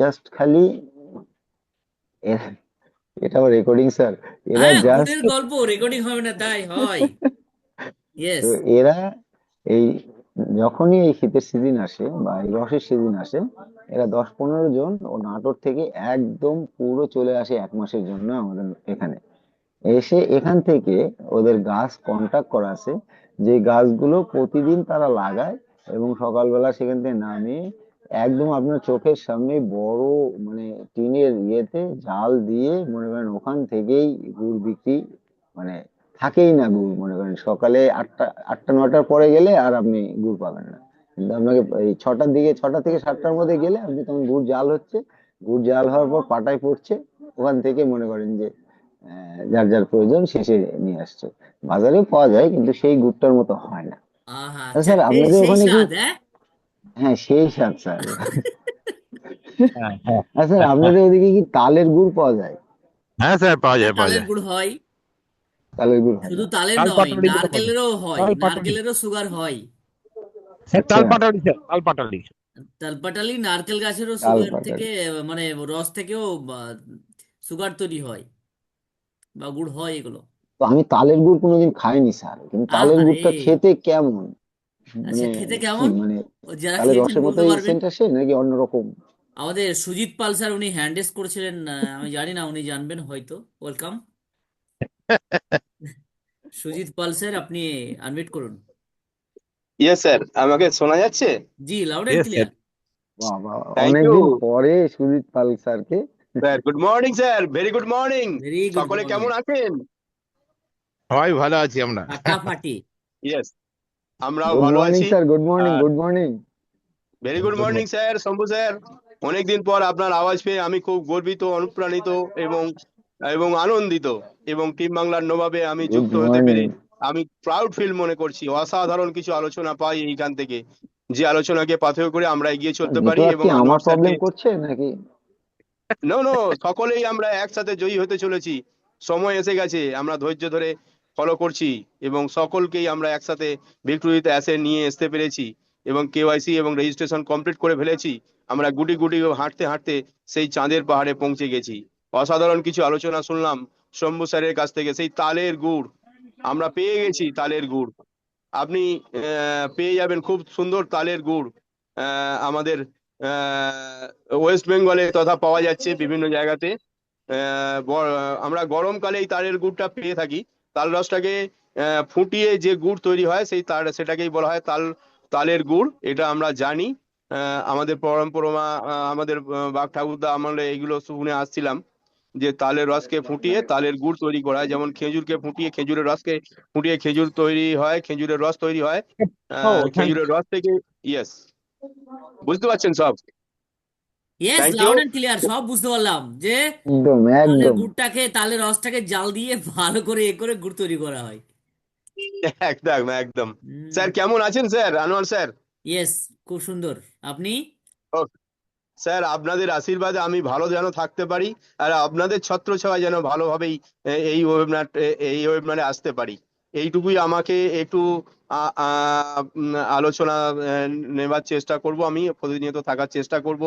Just খালি এটা আবার রেকর্ডিং স্যার এরা হ্যাঁ জাস্ট ভূতের গল্প রেকর্ডিং হবে না তাই হয়। ইয়েস এরা এই যখনই এই শীতের সিজন আসে বা এই রসের সিজন আসে এরা দশ পনেরো জন ও নাটোর থেকে একদম পুরো চলে আসে এক মাসের জন্য আমাদের এখানে। এসে এখান থেকে ওদের গাছ কন্টাক্ট করা আছে যে গাছগুলো প্রতিদিন তারা লাগায় এবং সকালবেলা সেখান থেকে নামে একদম আপনার চোখের সামনে বড় মানে টিনের ইয়েতে জাল দিয়ে মনে করেন ওখান থেকেই গুড় বিক্রি মানে থাকেই না গুড় মনে করেন সকালে আটটা আটটা নটার পরে গেলে আর আপনি গুড় পাবেন না। কিন্তু আপনাকে এই ছটার দিকে ছটা থেকে সাতটার মধ্যে গেলে আপনি তখন গুড় জাল হচ্ছে গুড় জাল হওয়ার পর পাটায় পড়ছে ওখান থেকে মনে করেন যে আহ, যার যার প্রয়োজন শেষে নিয়ে আসছে। বাজারেও পাওয়া যায় কিন্তু সেই গুড়টার মতো হয় না। স্যার আপনাদের ওখানে কি স্বাদ হ্যাঁ সেই স্বাদ স্যার স্যার আপনাদের ওদিকে কি তালের গুড় পাওয়া যায়? হ্যাঁ স্যার পাওয়া যায় পাওয়া তালের যায়। গুড় হয়। তালের গুড় হয়। শুধু তালের নয় নারকেলেরও হয় নারকেলেরও সুগার হয়। স্যার তাল পাটালি স্যার তাল পাটালি। তালপাটালি নারকেল গাছেরও সুগার থেকে মানে রস থেকেও সুগার তৈরি হয় বা গুড় হয় এগুলো। তো আমি তালের গুড় কোনোদিন খাইনি স্যার। কিন্তু তালের গুড়টা খেতে কেমন? আচ্ছা মানে খেতে কি কেমন? মানে যারা তালের খেয়েছেন রসের বলতে মতোই পারবেন। সেন্ট আসে নাকি অন্যরকম আমাদের সুজিত পাল স্যার উনি হ্যান্ডেস করেছিলেন আহ, আমি জানি না উনি জানবেন হয়তো। ওয়েলকাম সুজিত পাল স্যার আপনি আনমিউট করুন। ইয়েস স্যার আমাকে শোনা যাচ্ছে? জি লাউড এন্ড স্যার ক্লিয়ার বাবা থ্যাংক ইউ অনেকদিন পরে সুজিত পাল স্যারকে। Sir good morning sir very good morning very good সকলে কেমন আছেন? সবাই ভালো আছি আমরা। ফাটাফাটি ইয়েস আমরাও ভালো আছি। Sir good morning good morning very good morning sir Shambhu sir অনেকদিন পর আপনার আওয়াজ পেয়ে আমি খুব গর্বিত অনুপ্রাণিত এবং এবং আনন্দিত এবং টিম বাংলার নবাবে আমি যুক্ত হতে পেরে আমি প্রাউড ফিল মনে করছি। অসাধারণ কিছু আলোচনা পাই এইখান থেকে। যে আলোচনাকে পাথেয় করে আমরা এগিয়ে চলতে পারি এবং আমার প্রবলেম করছে নাকি? নো নো সকলেই আমরা একসাথে জয়ী হতে চলেছি। সময় এসে গেছে। আমরা ধৈর্য ধরে ফলো করছি এবং সকলকেই আমরা একসাথে ভিক্টোরিতে এসে নিয়ে আসতে পেরেছি এবং কেওয়াইসি এবং রেজিস্ট্রেশন কমপ্লিট করে ফেলেছি। আমরা গুটি গুটি হাঁটতে হাঁটতে সেই চাঁদের পাহাড়ে পৌঁছে গেছি। অসাধারণ কিছু আলোচনা শুনলাম শম্ভু স্যারের কাছ থেকে, সেই তালের গুড়। আমরা পেয়ে গেছি তালের গুড়। আপনি পেয়ে যাবেন খুব সুন্দর তালের গুড়। আমাদের ওয়েস্ট বেঙ্গলে তথা পাওয়া যাচ্ছে বিভিন্ন জায়গাতে। আমরা গরমকালে এই তালের গুড়টা পেয়ে থাকি। তাল রসটাকে আহ, ফুটিয়ে যে গুড় তৈরি হয় সেই তার সেটাকেই বলা হয় তাল তালের গুড়। এটা আমরা জানি। আমাদের পরম্পরা আমাদের বাপ ঠাকুরদা আমলে এগুলো শুনে আসছিলাম যে তালের রসকে ফুটিয়ে তালের গুড় তৈরি করা হয়। যেমন খেজুরকে ফুটিয়ে খেজুরের রসকে ফুটিয়ে খেজুর তৈরি হয় খেজুরের রস তৈরি হয়। আহ, খেজুরের রস থেকে ইয়েস বুঝতে পারছেন সব? ইয়েস লাউড এন্ড ক্লিয়ার সব বুঝতে পারলাম যে একদম একদম। গুড়টাকে তালের রসটাকে জাল দিয়ে ভালো করে এ করে গুড় তৈরি করা হয়। একদম একদম। স্যার কেমন আছেন স্যার? আনোয়ার স্যার? ইয়েস খুব সুন্দর। আপনি? স্যার আপনাদের আশীর্বাদে আমি ভালো যেন থাকতে পারি আর আপনাদের ছত্র ছত্রছায়া যেন ভালোভাবেই এই ওয়েবিনার এই ওয়েবিনারে আসতে পারি। এইটুকুই আমাকে একটু আলোচনা নেবার চেষ্টা করব আমি প্রতিনিয়ত থাকার চেষ্টা করব।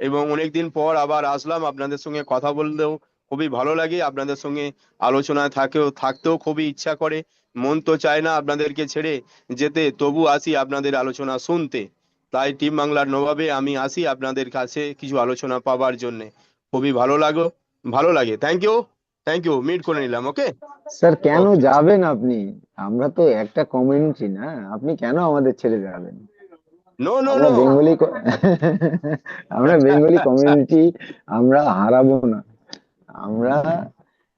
এবং অনেকদিন পর আবার আসলাম আপনাদের সঙ্গে কথা বললেও খুবই ভালো লাগে, আপনাদের সঙ্গে আলোচনায় থাকেও, থাকতেও খুবই ইচ্ছা করে। মন তো চায় না আপনাদেরকে ছেড়ে যেতে, তবু আসি আপনাদের আলোচনা শুনতে। তাই টিম বাংলার নবাবে আমি আসি আপনাদের কাছে কিছু আলোচনা পাবার জন্য। খুবই ভালো লাগো ভালো লাগে। Thank you thank you meet করে নিলাম ওকে স্যার কেন যাবেন আপনি? আমরা তো একটা কমিউনিটি না, আপনি কেন আমাদের ছেড়ে যাবেন? নো নো নো বেঙ্গলি আমরা বেঙ্গলি কমিউনিটি আমরা হারাবো না। আমরা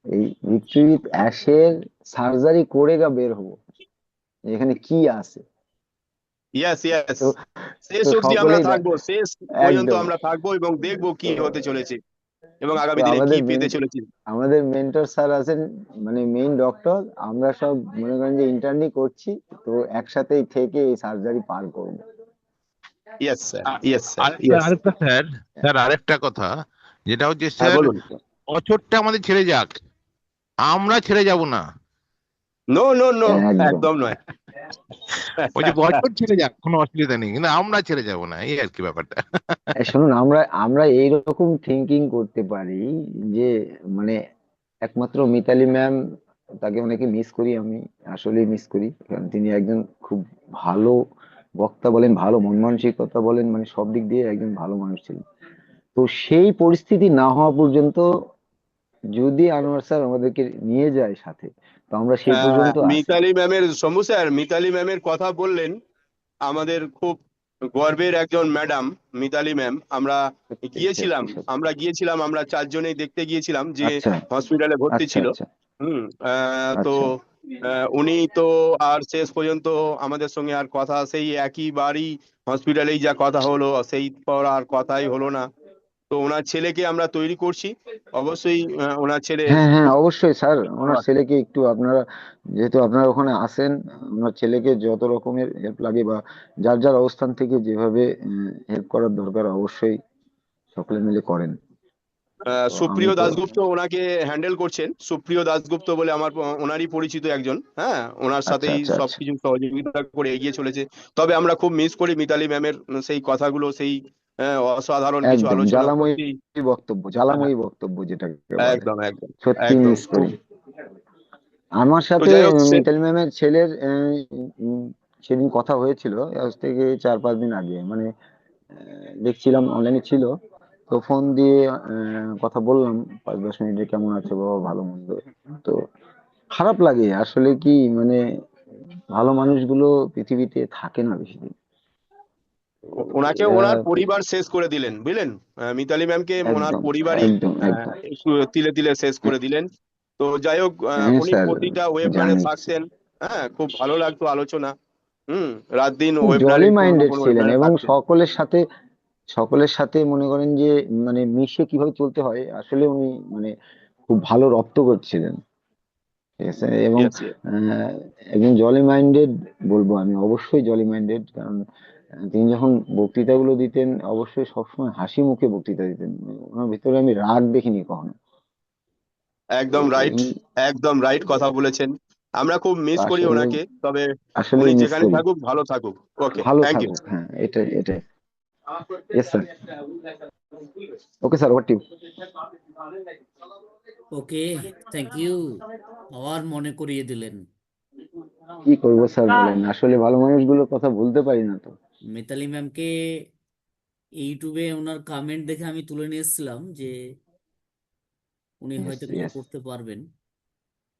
এই ভিক্টরি উইথ অ্যাশের সার্জারি করে গা বের হব। এখানে কি আছে? ইয়েস ইয়েস শেষ অবধি আমরা থাকব শেষ পর্যন্ত আমরা থাকব এবং দেখব কি হতে চলেছে এবং আগামী দিনে কি পেতে চলেছি। আমাদের মেন্টর স্যার আছেন মানে মেইন ডক্টর আমরা সব মনে করেন যে ইন্টার্নি করছি তো একসাথেই থেকে এই সার্জারি পার করব। ইয়েস স্যার ইয়েস স্যার আরেকটা স্যার স্যার আরেকটা কথা যেটা হচ্ছে হ্যাঁ স্যার বছরটা আমাদের ছেড়ে যাক আমরা ছেড়ে যাব না। নো নো নো একদম। নয়। বলছি বছর ছেড়ে যাক কোনো অসুবিধা নেই কিন্তু আমরা ছেড়ে যাব না এই আর কি ব্যাপারটা। এই শুনুন আমরা আমরা এইরকম থিঙ্কিং করতে পারি যে মানে একমাত্র মিতালি ম্যাম তাকে অনেকে মিস করি আমি আসলেই মিস করি কারণ তিনি একজন খুব ভালো বক্তা বলেন ভালো মন মানসিকতা বলেন মানে সব দিক দিয়ে একজন ভালো মানুষ ছিলেন তো সেই পরিস্থিতি না হওয়া পর্যন্ত যদি আনোয়ার স্যার আমাদেরকে নিয়ে যায় সাথে তো আমরা সেই পর্যন্ত মিতালি ম্যামের শম্ভু স্যার মিতালি ম্যামের কথা বললেন আমাদের খুব গর্বের একজন ম্যাডাম মিতালি ম্যাম আমরা গিয়েছিলাম। আমরা গিয়েছিলাম আমরা চারজনেই দেখতে গিয়েছিলাম যে আচ্ছা। হসপিটালে ভর্তি আচ্ছা ছিল। আচ্ছা। হুম তো উনি তো আর শেষ পর্যন্ত আমাদের সঙ্গে আর কথা, সেই একই বাড়ি হসপিটালেই যা কথা হলো, সেই পর আর কথাই হলো না। তো ওনার ছেলেকে আমরা তৈরি করছি। অবশ্যই ওনার ছেলে হ্যাঁ হ্যাঁ অবশ্যই, স্যার। ওনার। ছেলেকে একটু আপনারা, যেহেতু আপনারা ওখানে আসেন, ওনার ছেলেকে যত রকমের হেল্প লাগে বা যার যার অবস্থান থেকে যেভাবে হেল্প করার দরকার, অবশ্যই সকলে মিলে করেন। সুপ্রিয় দাশগুপ্ত ওনাকে হ্যান্ডেল করছেন। সুপ্রিয় দাশগুপ্ত বলে আমার ওনারই পরিচিত একজন হ্যাঁ? ওনার আচ্ছা সাথেই আচ্ছা আচ্ছা। সবকিছু সহযোগিতা করে এগিয়ে চলেছে। তবে আমরা খুব মিস করি মিতালি ম্যামের সেই কথাগুলো সেই অসাধারণ কিছু আলোচনা। জ্বালাময়ী বক্তব্য জ্বালাময়ী বক্তব্য যেটাকে বলে। একদম একদম সত্যি মিস করি। আমার সাথে মিতালি ম্যামের ছেলের সেদিন কথা হয়েছিল আজ থেকে চার পাঁচ দিন আগে। মানে দেখছিলাম অনলাইনে ছিল। তো ফোন দিয়ে কথা বললাম পাঁচ দশ মিনিটে কেমন আছে বাবা ভালো মন্দ? তো খারাপ লাগে। আসলে কি মানে ভালো মানুষগুলো পৃথিবীতে থাকে না বেশি দিন ওনাকে ওনার পরিবার শেষ করে দিলেন বুঝলেন? মিতালি ম্যামকে ওনার পরিবারই তিলে তিলে শেষ করে দিলেন। তো যাই হোক হ্যাঁ উনি প্রতিটা ওয়েবিনারে জানি। থাকতেন হ্যাঁ খুব ভালো লাগতো আলোচনা। হুম রাত দিন ওয়েবিনারে মাইন্ডেড ছিলেন এবং সকলের সাথে সকলের সাথে মনে করেন যে মানে মিশে কীভাবে চলতে হয় আসলে উনি মানে খুব ভালো রপ্ত করছিলেন। ঠিক আছে? এবং একজন জলি মাইন্ডেড বলব আমি অবশ্যই জলি মাইন্ডেড কারণ তিনি যখন বক্তৃতাগুলো দিতেন অবশ্যই সবসময় হাসি মুখে বক্তৃতা দিতেন। ওনার ভিতরে আমি রাগ দেখিনি কখনো। একদম রাইট একদম রাইট কথা বলেছেন। আমরা খুব মিস করি ওনাকে তবে আসলে উনি যেখানে থাকুক ভালো থাকুক। ওকে থ্যাংক ইউ হ্যাঁ এটাই এটাই। Yes sir okay sir over to okay thank you আবার মনে করিয়ে দিলেন। কি করব স্যার বলেন? আসলে ভালো মানুষগুলোর কথা বলতে পারি না তো। মিতালি ম্যামকে ইউটিউবে ওনার কমেন্ট দেখে আমি তুলে নিয়ে এসেছিলাম যে উনি হয়তো কিছু করতে পারবেন।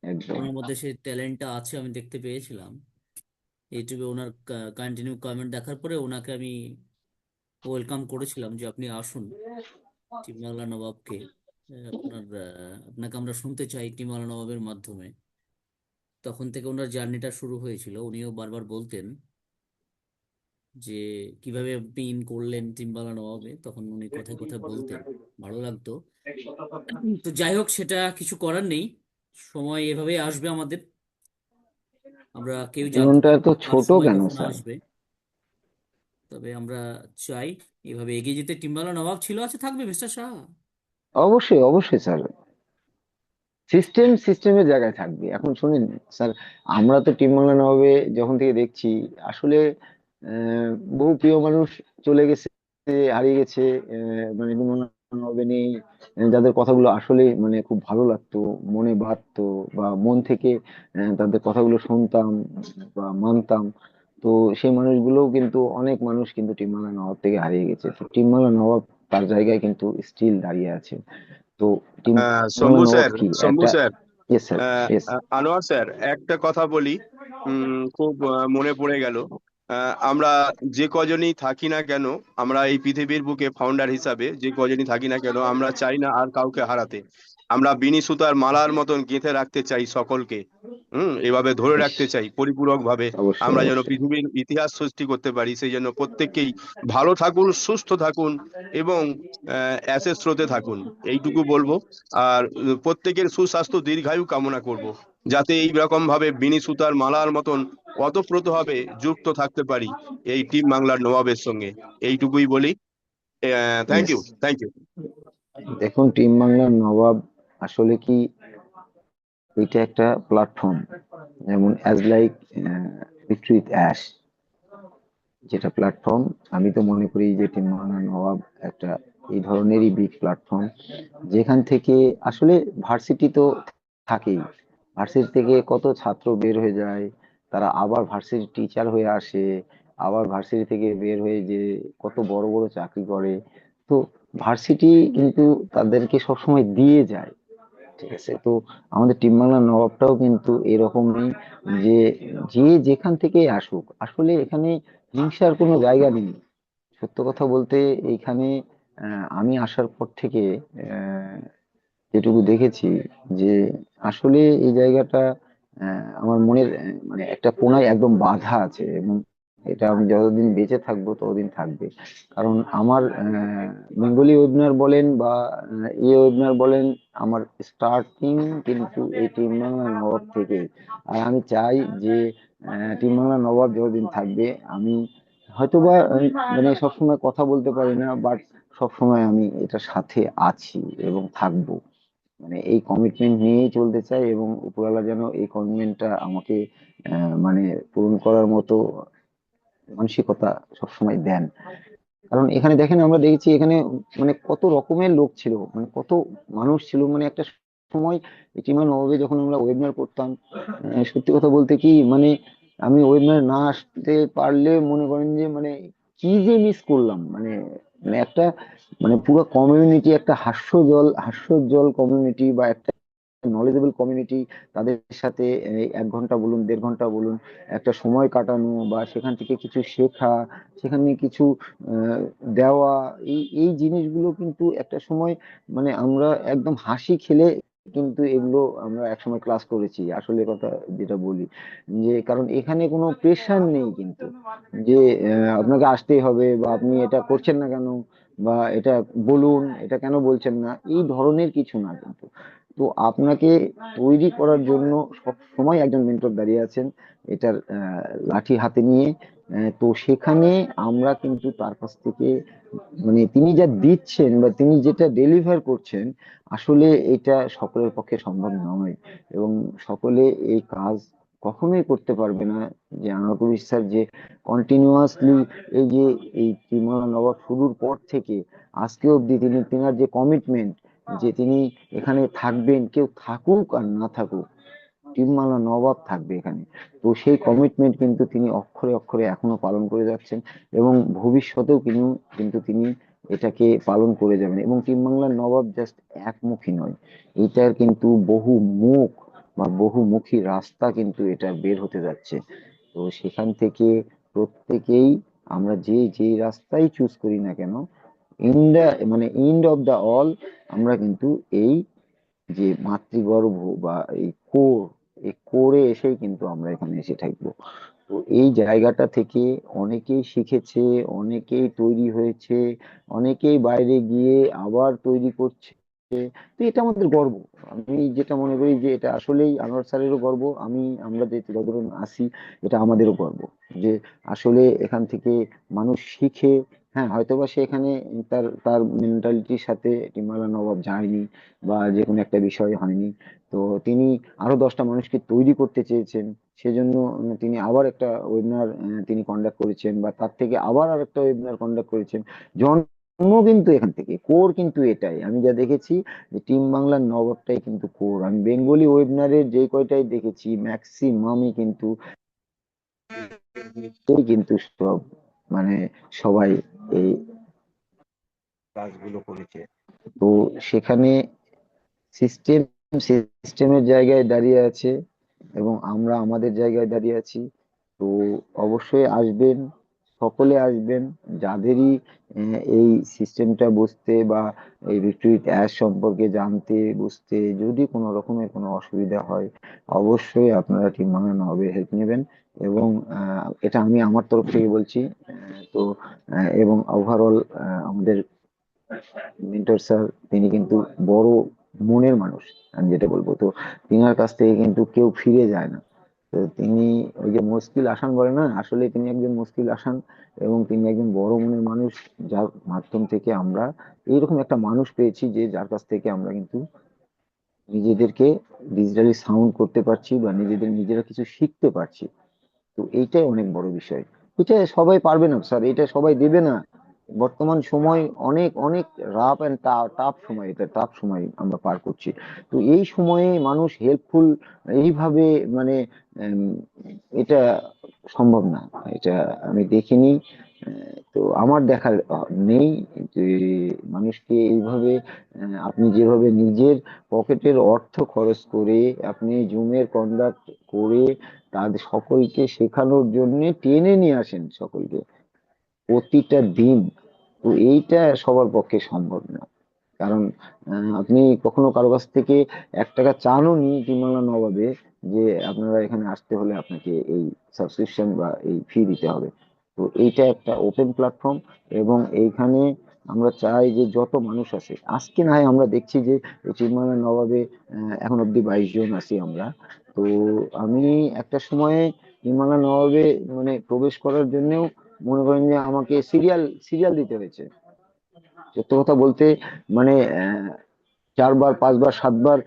একদম ওনার মধ্যে সেই ট্যালেন্টটা আছে আমি দেখতে পেয়েছিলাম। ইউটিউবে ওনার কন্টিনিউ কমেন্ট দেখার পরে ওনাকে আমি ওয়েলকাম করেছিলাম যে আপনি আসুন টিম বাংলা নবাবকে। আপনার আপনাকে আমরা শুনতে চাই টিম বাংলা নবাবের মাধ্যমে। তখন থেকে ওনার জার্নিটা শুরু হয়েছিল। উনিও বারবার বলতেন যে কীভাবে আপনি ইন করলেন টিম বাংলা নবাবে? তখন উনি কথায় কথায় বলতেন। ভালো লাগতো। তো যাই হোক সেটা কিছু করার নেই। সময় এভাবেই আসবে আমাদের। আমরা কেউ জীবনটা এত ছোট কেন আসবে? তবে আমরা চাই এভাবে এগিয়ে যেতে টিমবালা নবাব ছিল। আছে থাকবে মিস্টার শাহ? অবশ্যই অবশ্যই স্যার। সিস্টেম, সিস্টেমের জায়গায় থাকবে। এখন শুনেন, স্যার, আমরা তো টিম বাংলা নবাবে যখন থেকে দেখছি, আসলে বহু প্রিয় মানুষ চলে গেছে, হারিয়ে গেছে মানে টিম বাংলা নবাবে নেই। যাদের কথাগুলো আসলে মানে খুব ভালো লাগতো, মনে বাজতো বা মন থেকে তাদের কথাগুলো শুনতাম, বা মানতাম তো সেই মানুষগুলোও কিন্তু অনেক মানুষ কিন্তু টিম বাংলা নবাব থেকে হারিয়ে গেছে। তো টিম বাংলা নবাব তার জায়গায় কিন্তু স্টিল দাঁড়িয়ে আছে। তো Shambhu sir Shambhu sir. Yes sir yes Anwar sir একটা কথা বলি। উম, খুব মনে পড়ে গেল। আমরা যে কজনই থাকি না কেন আমরা এই পৃথিবীর বুকে ফাউন্ডার হিসাবে যে কজনই থাকি না কেন আমরা চাই না আর কাউকে হারাতে। আমরা বিনি সুতার মালার মতন গেঁথে রাখতে চাই সকলকে। হুম এভাবে ধরে রাখতে চাই পরিপূরক ভাবে আমরা যেন পৃথিবীর ইতিহাস সৃষ্টি করতে পারি সেই জন্য প্রত্যেককেই ভালো থাকুন সুস্থ থাকুন এবং অ্যাসের স্রোতে থাকুন। এইটুকু বলব। আর প্রত্যেকের সুস্বাস্থ্য দীর্ঘায়ু কামনা করব যাতে এই রকম ভাবে বিনি সুতার মালার মতন অতপ্রত ভাবে যুক্ত থাকতে পারি এই টিম বাংলার নবাবের সঙ্গে। এইটুকুই বলি। থ্যাংক ইউ থ্যাংক ইউ দেখুন টিম বাংলার নবাব আসলে কি এটা একটা প্ল্যাটফর্ম যেমন অ্যাজ লাইক উইথ অ্যাশ যেটা প্ল্যাটফর্ম আমি তো মনে করি যে টিম নবাব একটা এই ধরনেরই বিগ প্ল্যাটফর্ম যেখান থেকে আসলে ভার্সিটি তো থাকেই ভার্সিটি থেকে কত ছাত্র বের হয়ে যায়, তারা আবার ভার্সিটি টিচার হয়ে আসে, আবার ভার্সিটি থেকে বের হয়ে যে কত বড় বড় চাকরি করে, তো ভার্সিটি কিন্তু তাদেরকে সবসময় দিয়ে যায়। ঠিক আছে? তো আমাদের টিম বাংলা নবাবটাও কিন্তু এরকমই যে যে যেখান থেকে আসুক আসলে এখানে হিংসার কোনো জায়গা নেই। সত্য কথা বলতে এইখানে আহ, আমি আসার পর থেকে যেটুকু দেখেছি যে আসলে এই জায়গাটা আমার মনের মানে একটা কোনায় একদম বাধা আছে এবং এটা আমি যতদিন বেঁচে থাকব, ততদিন থাকবে। কারণ আমার বেঙ্গলি ওয়েবিনার বলেন বা ইয়ে ওয়েবিনার বলেন, আমার স্টার্টিং কিন্তু এই টিম বাংলা নবাব থেকে। আর আমি চাই যে টিম বাংলা নবাব যতদিন থাকবে, আমি হয়তোবা মানে সবসময় কথা বলতে পারি না বাট সবসময় আমি এটার সাথে আছি এবং থাকব। মানে এই কমিটমেন্ট নিয়েই চলতে চাই এবং উপরওয়ালা যেন এই কমিটমেন্টটা আমাকে মানে পূরণ করার মতো মানসিকতা সবসময় দেন। কারণ এখানে দেখেন আমরা দেখেছি এখানে মানে কত রকমের লোক ছিল মানে কত মানুষ ছিল মানে একটা সময় ইটিমান নবাবে যখন আমরা ওয়েবিনার করতাম সত্যি কথা বলতে কি মানে আমি ওয়েবিনার না আসতে পারলে মনে করেন যে মানে কি যে মিস করলাম মানে মানে একটা মানে পুরো কমিউনিটি একটা হাস্যজল হাস্যোজ্জ্বল কমিউনিটি বা একটা নলেজেবল কমিউনিটি তাদের সাথে এক ঘণ্টা বলুন, দেড় ঘণ্টা বলুন, একটা সময় কাটানো বা সেখান থেকে কিছু শেখা, সেখানে কিছু দেওয়া, এই এই জিনিসগুলো কিন্তু একটা সময় মানে আমরা একদম হাসি খেলে কিন্তু এগুলো আমরা একসময় ক্লাস করেছি। আসলে কথা যেটা বলি, যে কারণ এখানে কোনো প্রেশার নেই কিন্তু, যে আপনাকে আসতেই হবে বা আপনি এটা করছেন না কেন, বা এটা বলুন, এটা কেন বলছেন না, এই ধরনের কিছু না কিন্তু। তো আপনাকে তৈরি করার জন্য সব সময় একজন মেন্টর দাঁড়িয়ে আছেন এটার লাঠি হাতে নিয়ে। তো সেখানে আমরা কিন্তু তার কাছ থেকে মানে তিনি যা দিচ্ছেন বা তিনি যেটা ডেলিভার করছেন আসলে এটা সকলের পক্ষে সম্ভব নয়। এবং সকলে এই কাজ কখনোই করতে পারবে না। যে আনারকুল স্যার যে কন্টিনিউয়াসলি এই যে এই ত্রিমোনা নবাব শুরুর পর থেকে আজকে অবধি তিনি তেনার যে কমিটমেন্ট যে তিনি এখানে থাকবেন, কেউ থাকুক আর না থাকুক টিমমালা নবাব থাকবে এখানে। তো সেই কমিটমেন্ট কিন্তু তিনি অক্ষরে অক্ষরে এখনও পালন করে যাচ্ছেন এবং ভবিষ্যতেও কিন্তু কিন্তু তিনি এটাকে পালন করে যাবেন। এবং টিম বাংলার নবাব জাস্ট একমুখী নয়। এটার কিন্তু বহু মুখ বা বহুমুখী রাস্তা কিন্তু এটা বের হতে যাচ্ছে। তো সেখান থেকে প্রত্যেকেই আমরা যে যে রাস্তাই চুজ করি না কেন ইন দ্য মানে ইন্ড অফ দ্য অল আমরা কিন্তু এই যে মাতৃগর্ভ বা এই কোর, এই কোরে এসেই কিন্তু আমরা এখানে এসে থাকব। তো এই জায়গাটা থেকে অনেকেই শিখেছে, অনেকেই তৈরি হয়েছে, অনেকেই বাইরে গিয়ে আবার তৈরি করছে। তো এটা আমাদের গর্ব। আমি যেটা মনে করি যে এটা আসলেই আনোয়ার স্যারেরও গর্ব, আমি, আমরা যে যতজন আসি, এটা আমাদেরও গর্ব। যে আসলে এখান থেকে মানুষ শিখে হ্যাঁ হয়তোবা সে এখানে তার তার মেন্টালিটির সাথে টিমালা নবাব যায়নি বা যে কোনো একটা বিষয় হয়নি। তো তিনি আরও দশটা মানুষকে তৈরি করতে চেয়েছেন। সেজন্য তিনি আবার একটা ওয়েবিনার তিনি কন্ডাক্ট করেছেন বা তার থেকে আবার আর একটা ওয়েবিনার কন্ডাক্ট করেছেন। জন্ম কিন্তু এখান থেকে কোর কিন্তু এটাই। আমি যা দেখেছি যে টিম বাংলার নবাবটাই কিন্তু কোর আমি বেঙ্গলি ওয়েবিনারের যে কয়টাই দেখেছি ম্যাক্সিমামই কিন্তু কিন্তু সব। মানে সবাই এই কাজগুলো করেছে। তো সেখানে সিস্টেম সিস্টেমের জায়গায় দাঁড়িয়ে আছে এবং আমরা আমাদের জায়গায় দাঁড়িয়ে আছি। তো অবশ্যই আসবেন সকলে আসবেন। যাদেরই এই সিস্টেমটা বুঝতে বা এই ভিক্টোরিট অ্যাশ সম্পর্কে জানতে বুঝতে যদি কোনো রকমের কোনো অসুবিধা হয় অবশ্যই আপনারা টিম হবে হেল্প নেবেন। এবং এটা আমি আমার তরফ থেকে বলছি তো এবং ওভারঅল আমাদের মেন্টর স্যার তিনি কিন্তু বড় মনের মানুষ, আমি যেটা বলব। তো তিনার কাছ থেকে কিন্তু কেউ ফিরে যায় না। তো তিনি ওই যে মুশকিল আসান বলে না, আসলে তিনি একজন মুশকিল আসান এবং তিনি একজন বড় মনের মানুষ, যার মাধ্যম থেকে আমরা এইরকম একটা মানুষ পেয়েছি যে যার কাছ থেকে আমরা কিন্তু নিজেদেরকে ডিজিটালি সাউন্ড করতে পারছি বা নিজেদের নিজেরা কিছু শিখতে পারছি। তো এইটাই অনেক বড় বিষয়। এটা সবাই পারবে না স্যার। এটা সবাই দেবে না। বর্তমান সময় অনেক অনেক রাফ অ্যান্ড টাফ সময় এটা টাফ সময় আমরা পার করছি। তো এই সময়ে মানুষ হেল্পফুল এইভাবে মানে এটা সম্ভব না। এটা আমি দেখিনি। তো আমার দেখার নেই যে মানুষকে এইভাবে আপনি যেভাবে নিজের পকেটের অর্থ খরচ করে আপনি জুমের কন্ডাক্ট করে তাদের সকলকে শেখানোর জন্য টেনে নিয়ে আসেন সকলকে। প্রতিটা দিন তো এইটা সবার পক্ষে সম্ভব না। কারণ আপনি কখনো কারও কাছ থেকে এক টাকা চানও নি টিমালা নবাবে যে আপনারা এখানে আসতে হলে আপনাকে এই সাবস্ক্রিপশন বা এই ফি দিতে হবে। তো এইটা একটা ওপেন প্ল্যাটফর্ম এবং এইখানে আমরা চাই যে যত মানুষ আছে আজকে না হয় আমরা দেখছি যে টিমালা নবাবে এখন অব্দি বাইশ জন আছি আমরা। তো আমি একটা সময়ে টিমালা নবাবে মানে প্রবেশ করার জন্যও মনে করেন যে আমাকে সিরিয়াল সিরিয়াল দিতে হয়েছে। সত্য কথা বলতে মানে চারবার, পাঁচবার, সাতবার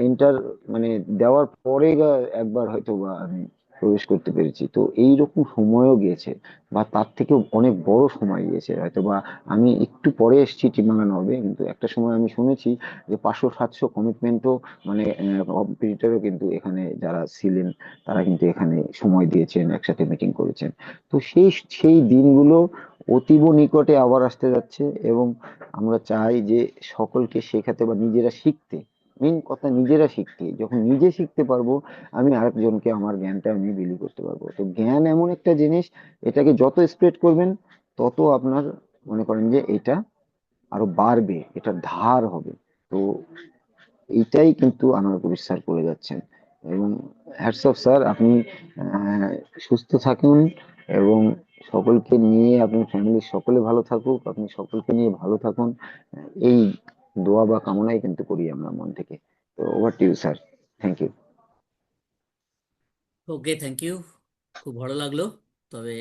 ইন্টার মানে দেওয়ার পরে একবার হয়তো বা আমি প্রবেশ করতে পেরেছি। তো এইরকম সময়ও গিয়েছে বা তার থেকেও অনেক বড় সময় গিয়েছে। হয়তো বা আমি একটু পরে এসেছি টিমাঙ্গানো হবে, কিন্তু একটা সময় আমি শুনেছি যে পাঁচশো, সাতশো কমিটমেন্টও মানে কম্পিটিটরও কিন্তু এখানে যারা ছিলেন, তারা কিন্তু এখানে সময় দিয়েছেন, একসাথে মিটিং করেছেন। তো সেই সেই দিনগুলো অতীব নিকটে আবার আসতে যাচ্ছে এবং আমরা চাই যে সকলকে শেখাতে বা নিজেরা শিখতে মেন কথা নিজেরা শিখতে। যখন নিজে শিখতে পারব, আমি আরেকজনকে আমার জ্ঞানটা আমি বিলি করতে পারব। তো জ্ঞান এমন একটা জিনিস, এটাকে যত স্প্রেড করবেন, তত আপনার মনে করেন যে এটা আরও বাড়বে এটা ধার হবে। তো এইটাই কিন্তু আনোয়ার স্যার করে যাচ্ছেন। এবং হ্যাটস অফ স্যার আপনি সুস্থ থাকুন এবং সকলকে নিয়ে, আপনার ফ্যামিলির সকলে ভালো থাকুক, আপনি সকলকে নিয়ে ভালো থাকুন। এই দোয়া বা কামনাই কিন্তু করি আমরা মন থেকে। তো over to you sir thank you okay thank you খুব ভালো লাগল। তবে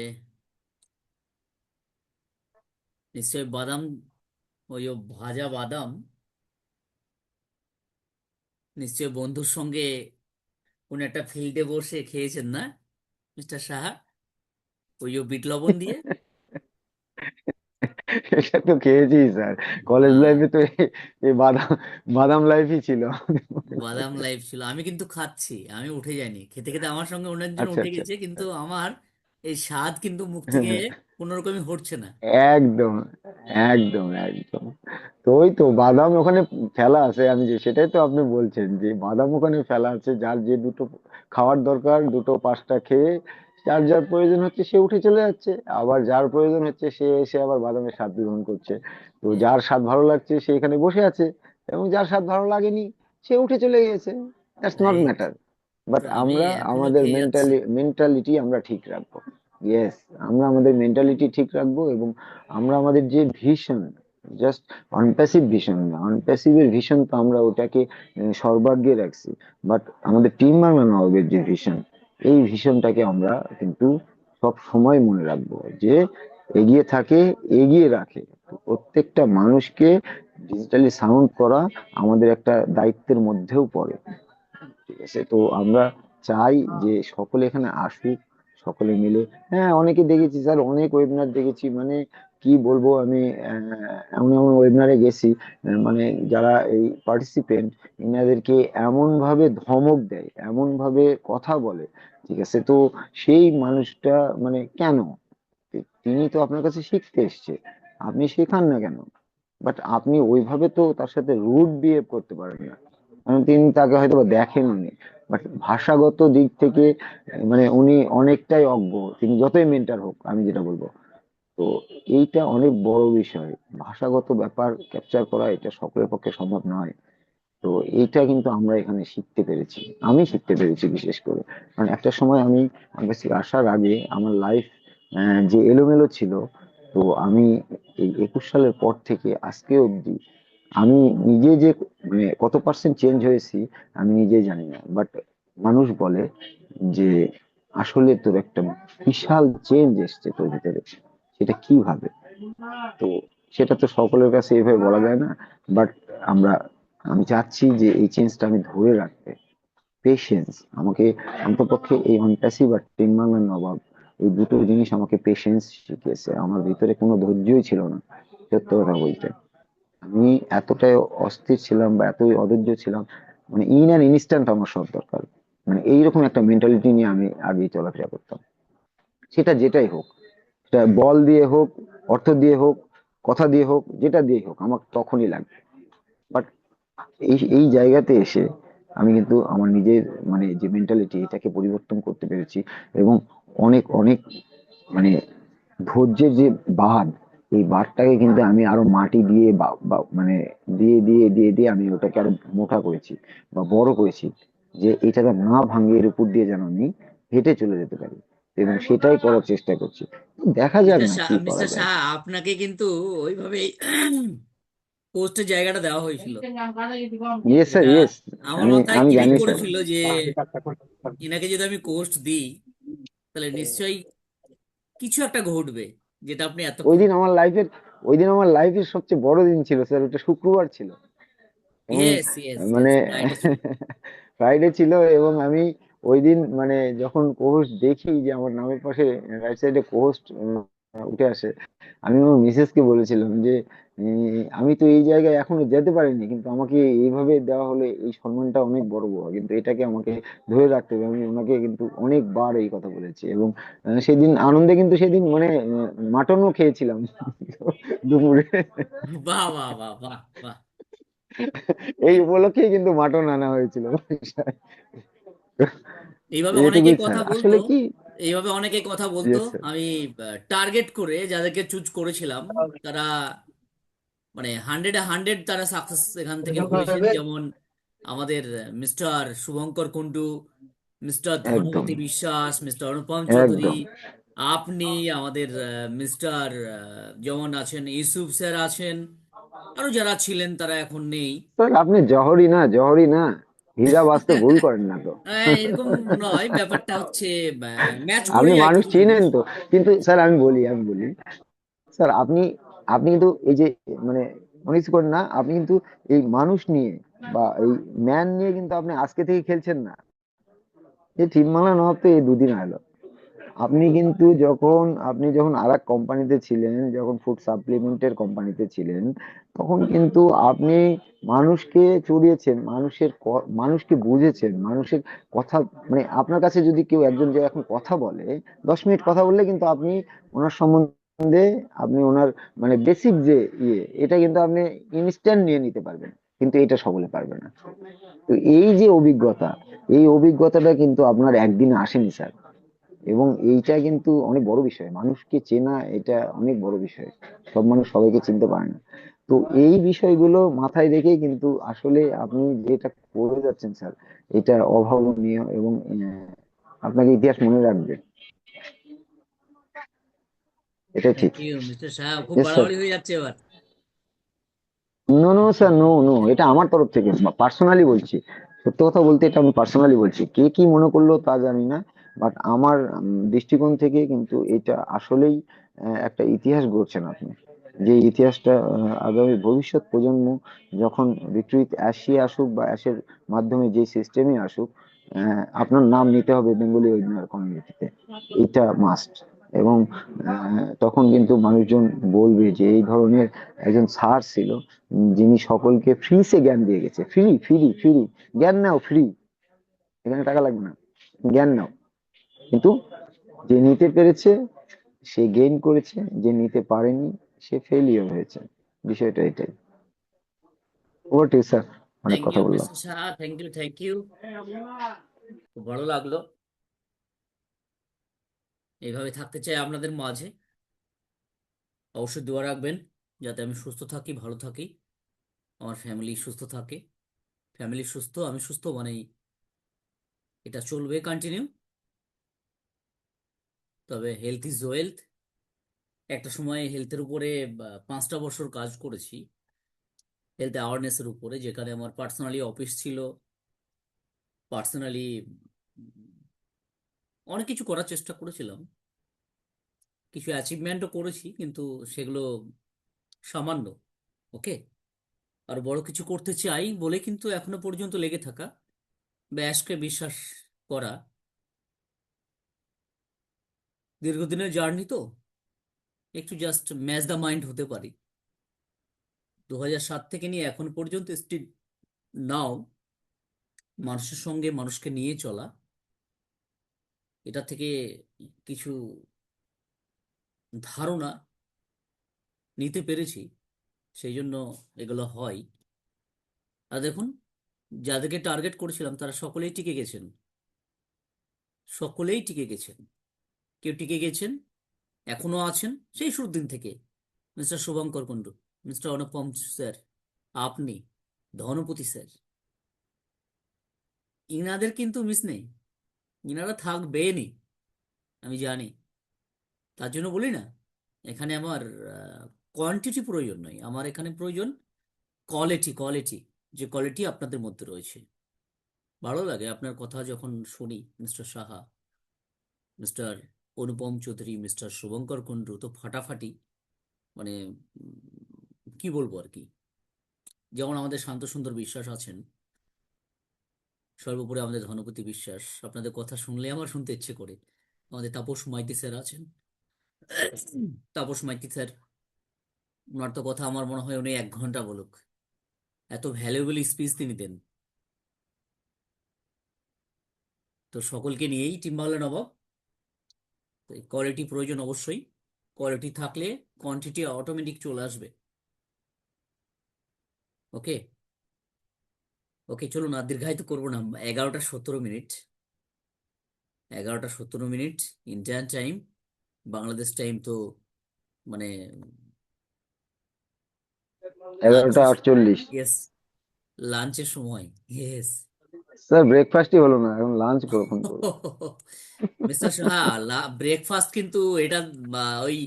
নিশ্চয় বাদাম ওই ভাজা বাদাম নিশ্চয় বন্ধুর সঙ্গে কোন একটা ফিল্ডে বসে খেয়েছেন না মিস্টার সাহা? ওই বিট লবণ দিয়ে? এটা তো খেয়েছি স্যার। কলেজ লাইফে তো এই- বাদাম বাদাম লাইফই ছিল। বাদাম লাইফ ছিল। আমি কিন্তু খাচ্ছি আমি উঠে যাইনি। খেতে খেতে আমার সঙ্গে অন্যজন আচ্ছা উঠে আচ্ছা। গেছে কিন্তু আমার এই স্বাদ কিন্তু মুখ থেকে কোনো রকমই হটছে না। একদম একদম একদম। তো ওই তো বাদাম ওখানে ফেলা আছে আমি যে সেটাই তো আপনি বলছেন যে বাদাম ওখানে ফেলা আছে যার যে দুটো খাওয়ার দরকার দুটো পাঁচটা খেয়ে যার যার প্রয়োজন হচ্ছে সে উঠে চলে যাচ্ছে আবার যার প্রয়োজন হচ্ছে সে এসে আবার বাদামের স্বাদ গ্রহণ করছে। তো যার স্বাদ ভালো লাগছে সে এখানে বসে আছে এবং যার স্বাদ ভালো লাগেনি সে উঠে চলে গেছে দ্যাটস নট ম্যাটার বাট আমরা আমাদের মেন্টালি মেন্টালিটি আমরা ঠিক রাখব। ইয়েস আমরা আমাদের মেন্টালিটি ঠিক রাখব এবং আমরা আমাদের যে ভিশন জাস্ট অনপ্যাসিভ ভিশন না অনপ্যাসিভের ভিশন তো আমরা ওটাকে আহ, সর্বাগ্রে রাখছি। বাট আমাদের টিম নবাবের যে ভিশন এই ভিশনটাকে আমরা কিন্তু সব সময় মনে রাখব যে এগিয়ে থাকে, এগিয়ে রাখে। প্রত্যেকটা মানুষকে ডিজিটালি সাউন্ড করা আমাদের একটা দায়িত্বের মধ্যেও পড়ে। ঠিক আছে? তো আমরা চাই যে সকলে এখানে আসুক, সকলে মিলে। হ্যাঁ অনেকে দেখেছি স্যার, অনেক ওয়েবিনার দেখেছি মানে কি বলব আমি এমন এমন ওয়েবিনারে গেছি মানে যারা এই পার্টিসিপেন্ট এনাদেরকে এমন ভাবে ধমক দেয় এমন ভাবে কথা বলে, ঠিক আছে? তো সেই মানুষটা মানে কেন? তিনি তো আপনার কাছে শিখতে এসছে, আপনি শেখান না কেন? বাট আপনি ওইভাবে তো তার সাথে রুড বিহেভ করতে পারেন না। কারণ তিনি তাকে হয়তো বা দেখেননি বাট ভাষাগত দিক থেকে মানে উনি অনেকটাই অজ্ঞ, তিনি যতই মেন্টার হোক, আমি যেটা বলব। তো এইটা অনেক বড় বিষয়। ভাষাগত ব্যাপার ক্যাপচার করা এটা সকলের পক্ষে সম্ভব নয়। তো এইটা কিন্তু আমরা এখানে শিখতে পেরেছি। আমি শিখতে পেরেছি বিশেষ করে। কারণ একটা সময় আমি এম্বাসি আসার আগে আমার লাইফ যে এলোমেলো ছিল, তো আমি এই একুশ সালের পর থেকে আজকে অবধি আমি নিজে যে মানে কত পার্সেন্ট চেঞ্জ হয়েছি আমি নিজে জানি না। বাট মানুষ বলে যে আসলে তোর একটা বিশাল চেঞ্জ এসছে তোর ভিতরে। সেটা কীভাবে তো সেটা তো সকলের কাছে এভাবে বলা যায় না বাট আমরা, আমি চাচ্ছি যে এই চেঞ্জটা আমি ধরে রাখতে। পেশেন্স আমাকে অন্তপক্ষে এই অনপ্যাসিভ আর বাংলার নবাব, এই দুটো জিনিস আমাকে পেশেন্স শিখিয়েছে। আমার ভিতরে কোনো ধৈর্যই ছিল না, সত্য কথা বলতে। আমি এতটাই অস্থির ছিলাম বা এতই অধৈর্য ছিলাম মানে ইন অ্যান ইনস্ট্যান্ট আমার সব দরকার। মানে এইরকম একটা মেন্টালিটি নিয়ে আমি আগে চলাফেরা করতাম। সেটা যেটাই হোক সেটা বল দিয়ে হোক, অর্থ দিয়ে হোক, কথা দিয়ে হোক, যেটা দিয়ে হোক, আমার তখনই লাগবে। বাট এই এই জায়গাতে এসে আমি কিন্তু আমার নিজের মানে যে মেন্টালিটি এটাকে পরিবর্তন করতে পেরেছি এবং অনেক অনেক মানে ধৈর্যের যে বাঁধ, এই বাঁধটাকে কিন্তু আমি আরও মাটি দিয়ে বা মানে দিয়ে দিয়ে দিয়ে দিয়ে আমি ওটাকে আরও মোটা করেছি বা বড় করেছি যে এটা না ভাঙে এর উপর দিয়ে যেন আমি হেঁটে চলে যেতে পারি। এবং সেটাই করার চেষ্টা করছি। দেখা যাক না কি করা মিস্টার যায় আপনাকে কিন্তু ওইভাবেই পোস্টের জায়গাটা দেওয়া হয়েছিল। ইয়েস স্যার ইয়েস আমার আমি মাথায় আমি ক্লিক জানি স্যার করেছিল যে এনাকে যদি আমি কোস্ট দিই তাহলে নিশ্চয়ই কিছু একটা ঘটবে যেটা আপনি ওই এতক্ষণ দিন আমার লাইফের ওই দিন আমার লাইফের সবচেয়ে বড় দিন ছিল স্যার ওটা শুক্রবার ছিল। এবং ইয়েস ইয়েস মানে ফ্রাইডে ছিল এবং আমি ওই দিন মানে যখন কোহোস্ট দেখি যে আমার নামের পাশে রাইট সাইডে কোহোস্ট উঠে আসে আমি আমার মিসেসকে বলেছিলাম যে আমি তো এই জায়গায় এখনও যেতে পারিনি কিন্তু আমাকে এইভাবে দেওয়া হলে এই সম্মানটা অনেক বড় বড় কিন্তু এটাকে আমাকে ধরে রাখতে হবে। আমি ওনাকে কিন্তু অনেকবার এই কথা বলেছি এবং সেদিন আনন্দে কিন্তু সেদিন মানে মাটনও খেয়েছিলাম দুপুরে। বাহ বাহ বাহ বাহ বাহ। এই উপলক্ষেই কিন্তু মাটন আনা হয়েছিল। এইভাবে অনেকে কথা আসলে বলতো কি? এইভাবে অনেকে কথা বলতো। ইয়েস স্যার আমি টার্গেট করে যাদেরকে চুজ করেছিলাম তারা মানে হান্ড্রেডে হান্ড্রেড তারা সাকসেস এখান থেকে হয়েছেন যেমন আমাদের mister Shubhankar Kundu mister Dhanpati Biswas mister Anupam Chowdhury আপনি আমাদের মিস্টার যেমন আছেন ইউসুফ স্যার আছেন আরও যারা ছিলেন তারা এখন নেই। স্যার আপনি জহরি না জহরি না। হীরা বাজতে ভুল করেন না তো। এরকম নয় ব্যাপারটা হচ্ছে ম্যাচ আপনি মানুষ চেনেন তো। কিন্তু স্যার আমি বলি আমি বলি। স্যার আপনি আপনি কিন্তু এই যে মানে মনে করেন না আপনি কিন্তু এই মানুষ নিয়ে বা এই ম্যান নিয়ে কিন্তু আপনি আজকে থেকে খেলছেন না। এই টিমমালা নবাব তো এই দুদিন হলো আপনি কিন্তু যখন আপনি যখন আর এক কোম্পানিতে ছিলেন যখন ফুড সাপ্লিমেন্টের কোম্পানিতে ছিলেন তখন কিন্তু আপনি মানুষকে চড়িয়েছেন মানুষের মানুষকে বুঝেছেন মানুষের কথা মানে আপনার কাছে যদি কেউ একজন যে এখন কথা বলে দশ মিনিট কথা বললে কিন্তু আপনি ওনার সম্বন্ধে আপনি ওনার মানে বেসিক যে ইয়ে এটা কিন্তু আপনি ইনস্ট্যান্ট নিয়ে নিতে পারবেন কিন্তু এটা সকলে পারবে না। তো এই যে অভিজ্ঞতা এই অভিজ্ঞতাটা কিন্তু আপনার একদিনে আসেনি স্যার। এবং এইটা কিন্তু অনেক বড় বিষয়। মানুষকে চেনা এটা অনেক বড় বিষয়। সব মানুষ সবাইকে চিনতে পারে না। তো এই বিষয়গুলো মাথায় রেখে কিন্তু আসলে আপনি যেটা করে যাচ্ছেন স্যার এটা অভাবনীয় এবং আপনাকে ইতিহাস মনে রাখবে। এটাই ঠিক। No no sir no no এটা আমার তরফ থেকে পার্সোনালি বলছি। সত্য কথা বলতে এটা আমি পার্সোনালি বলছি। কে কি মনে করল তা জানি না। বাট আমার দৃষ্টিকোণ থেকে কিন্তু এটা আসলেই একটা ইতিহাস গড়ছেন আপনি। যে ইতিহাসটা আগামী ভবিষ্যৎ প্রজন্ম যখন ভিক্টোরিতে অ্যাশই আসুক বা অ্যাশের মাধ্যমে যে সিস্টেমই আসুক আপনার নাম নিতে হবে বেঙ্গলি ওয়েবিনার কমিউনিটিতে এটা মাস্ট এবং তখন কিন্তু মানুষজন বলবে যে এই ধরনের একজন স্যার ছিল, যিনি সকলকে ফ্রিতে জ্ঞান দিয়ে গেছে। ফ্রি ফ্রি ফ্রি জ্ঞান নাও ফ্রি এখানে টাকা লাগবে না। জ্ঞান নাও। কিন্তু যে নিতে পেরেছে সে গেইন করেছে যে নিতে পারেনি সে ফেলিওর হয়েছে। বিষয়টা এটাই। ওভার টু স্যার অনেক কথা বললাম। থ্যাংক ইউ থ্যাংক ইউ খুব ভালো লাগল। এইভাবে থাকতে চাই আপনাদের মাঝে। অবশ্যই দোয়া রাখবেন যাতে আমি সুস্থ থাকি ভালো থাকি। আমার ফ্যামিলি সুস্থ থাকে। ফ্যামিলি সুস্থ আমি সুস্থ মানেই এটা চলবে কন্টিনিউ তবে হেলথ ইজ ওয়েলথ একটা সময় হেলথের উপরে পাঁচটা বছর কাজ করেছি। হেলথ অ্যাওয়ারনেসের উপরে, যেখানে আমার পার্সোনালি অফিস ছিল। পার্সোনালি অনেক কিছু করার চেষ্টা করেছিলাম। কিছু অ্যাচিভমেন্টও করেছি, কিন্তু সেগুলো সামান্য ওকে আর বড় কিছু করতে চাই বলে কিন্তু এখনও পর্যন্ত লেগে থাকা। ব্যাসকে বিশ্বাস করা। দীর্ঘদিনের জার্নি তো। একটু জাস্ট ম্যাচ দ্য মাইন্ড হতে পারি। দু সাত থেকে নিয়ে এখন পর্যন্ত স্টিল নাও মানুষের সঙ্গে মানুষকে নিয়ে চলা, এটা থেকে কিছু ধারণা নিতে পেরেছি, সেই জন্য এগুলো হয়। আর দেখুন, যাদেরকে টার্গেট করেছিলাম তারা সকলেই টিকে গেছেন। সকলেই টিকে গেছেন। কেউ টিকে গেছেন এখনও আছেন, সেই শুরুর দিন থেকে। Mister Shubhankar Kundu, Mister Anupam sir, আপনি, ধনপতি স্যার। ইনাদের কিন্তু মিস নেই। ইনারা থাকবেনই, আমি জানি। তার জন্য বলি না, এখানে আমার কোয়ান্টিটি প্রয়োজন নয়। আমার এখানে প্রয়োজন কোয়ালিটি কোয়ালিটি যে কোয়ালিটি আপনাদের মধ্যে রয়েছে। ভালো লাগে আপনার কথা যখন শুনি, Mister Saha, Mister Anupam Chowdhury, Mister Shubhankar Kundu, তো ফাটাফাটি মানে কি বলব আর কি? যেমন আমাদের শান্ত সুন্দর বিশ্বাস আছেন, সর্বোপরি আমাদের ধনপতি বিশ্বাস, আপনাদের কথা শুনলে আমার শুনতে ইচ্ছে করে। আমাদের তাপস মাইতি স্যার আছেন। তাপস মাইতি স্যার, ওনার তো কথা আমার মনে হয় উনি এক ঘণ্টা বলুক। এত ভ্যালুয়েবল স্পিচ তিনি দেন। তো সকলকে নিয়েই টিম বাংলা নবাব তো কোয়ালিটি প্রয়োজন অবশ্যই। কোয়ালিটি থাকলে কোয়ান্টিটি অটোমেটিক চলে আসবে। ওকে ওকে চলুন আর দীর্ঘায়িত করব না। এগারোটা সতেরো মিনিট। এগারোটা সতেরো minute Indian time Bangladesh time তো মানে এগারোটা আটচল্লিশ। ইয়েস লাঞ্চের সময়। ইয়েস স্যার ব্রেকফাস্টই হলো না এখন লাঞ্চ কখন করব মিস্টার সাহা ব্রেকফাস্ট কিন্তু এটা ওই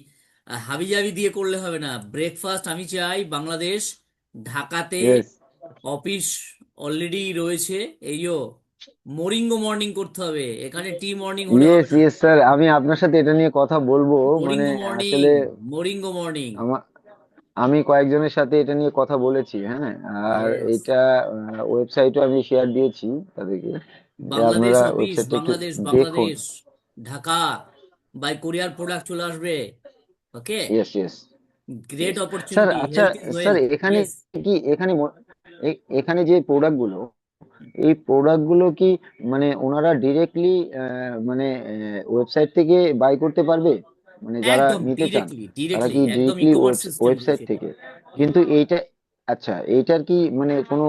হাবিজাবি দিয়ে করলে হবে না। ব্রেকফাস্ট আমি চাই বাংলাদেশ ঢাকাতে অফিস অলরেডি রয়েছে এইও মর্নিং মর্নিং করতে হবে। এখানে টি মর্নিং হলে ইয়েস ইয়েস স্যার আমি আপনার সাথে এটা নিয়ে কথা বলব মানে মর্নিং মর্নিং আসলে মর্নিং মর্নিং আমার আমি কয়েকজনের সাথে এটা নিয়ে কথা বলেছি হ্যাঁ? আর এটা ওয়েবসাইটও আমি শেয়ার দিয়েছি তাদেরকে। বাংলাদেশ অফিস একটু বাংলাদেশ দেখুন। Bangladesh Dhaka by courier product চলে আসবে। Okay yes yes great sir opportunity আচ্ছা হেলথ ইজ স্যার এখানে কি এখানে এখানে যে প্রোডাক্টগুলো এই প্রোডাক্টগুলো কি মানে ওনারা ডিরেক্টলি মানে ওয়েবসাইট থেকে বাই করতে পারবে? মানে যারা নিতে চান তারা কি ডিরেক্টলি ওয়েবসাইট থেকে? কিন্তু এইটা আচ্ছা এইটার কি মানে কোনো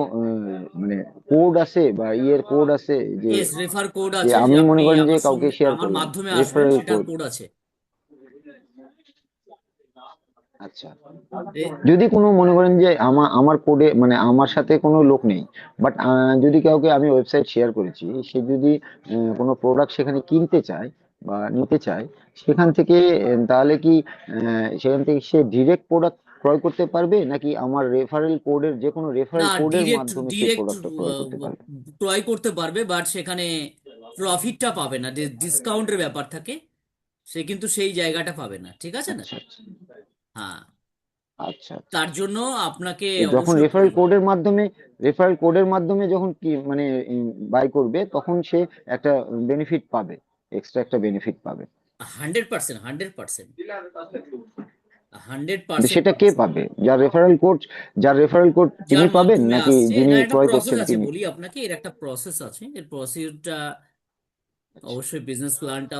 মানে কোড আছে বা ইয়ের কোড আছে যে রেফার কোড আছে আমি মনে করেন যে কাউকে শেয়ার করলাম মাধ্যমে সেটার কোড আছে। আচ্ছা। যদি কোনো মনে করেন যে আমার আমার কোডে মানে আমার সাথে কোনো লোক নেই বাট যদি কাউকে আমি ওয়েবসাইট শেয়ার করেছি সে যদি কোনো প্রোডাক্ট সেখানে কিনতে চায় বা নিতে চায় সেখান থেকে তাহলে কি সেখান থেকে সে ডিরেক্ট প্রোডাক্ট ক্রয় করতে পারবে? নাকি আমার রেফারেল কোডের যে কোনো রেফারেল কোডের মাধ্যমে ডিরেক্ট প্রোডাক্টটা ক্রয় করতে পারবে? ক্রয় করতে পারবে বাট সেখানে প্রফিটটা পাবে না যে ডিসকাউন্টের ব্যাপার থাকে সে কিন্তু সেই জায়গাটা পাবে না ঠিক আছে না? আচ্ছা আচ্ছা। হ্যাঁ। আচ্ছা আচ্ছা। তার জন্য আপনাকে যখন রেফারেল কোডের মাধ্যমে রেফারেল কোডের মাধ্যমে যখন কি মানে বাই করবে তখন সে একটা বেনিফিট পাবে। এক্সট্রা একটা বেনিফিট পাবে। Hundred percent hundred percent. Hundred percent সেটা কে পাবে? যার রেফারেল কোড যার রেফারেল কোড তিনি পাবেন নাকি যিনি ক্রয় করছেন তিনি? বলি আপনাকে এর একটা প্রসেস আছে। এর প্রসিডিউরটা অবশ্যই বিজনেস প্ল্যানটা